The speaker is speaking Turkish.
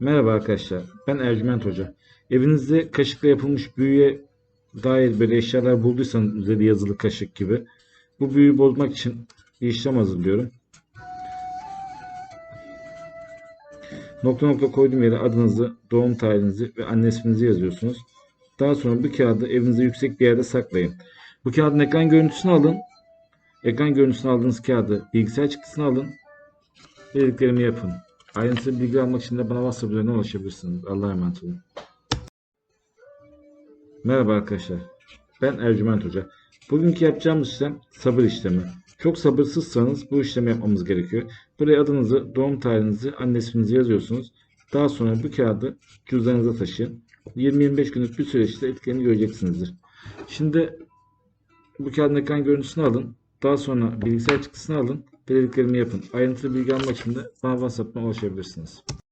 Merhaba arkadaşlar, ben Ercüment Hoca. Evinizde kaşıkla yapılmış büyüye dair böyle eşyalar bulduysanız üzeri yazılı kaşık gibi bu büyüyü bozmak için bir işlem hazırlıyorum. Nokta nokta koyduğum yere adınızı, doğum tarihinizi ve anne isminizi yazıyorsunuz. Daha sonra bu kağıdı evinizde yüksek bir yerde saklayın. Bu kağıdın ekran görüntüsünü alın. Ekran görüntüsünü aldığınız kağıdı bilgisayar çıktısını alın. Dediklerimi yapın. Ayrıntılı bilgi almak için de bana WhatsApp üzerinden ulaşabilirsiniz. Allah'a emanet olun. Merhaba arkadaşlar. Ben Ercüment Hoca. Bugünkü yapacağımız işlem sabır işlemi. Çok sabırsızsanız bu işlemi yapmamız gerekiyor. Buraya adınızı, doğum tarihinizi, anne isminizi yazıyorsunuz. Daha sonra bu kağıdı cüzdanınıza taşıyın. 20-25 günlük bir süreçte etkilerini göreceksinizdir. Şimdi bu kağıdın ekran görüntüsünü alın. Daha sonra bilgisayar çıktısını alın. Dediklerimi yapın. Ayrıntılı bilgi almak için de bana WhatsApp'tan ulaşabilirsiniz.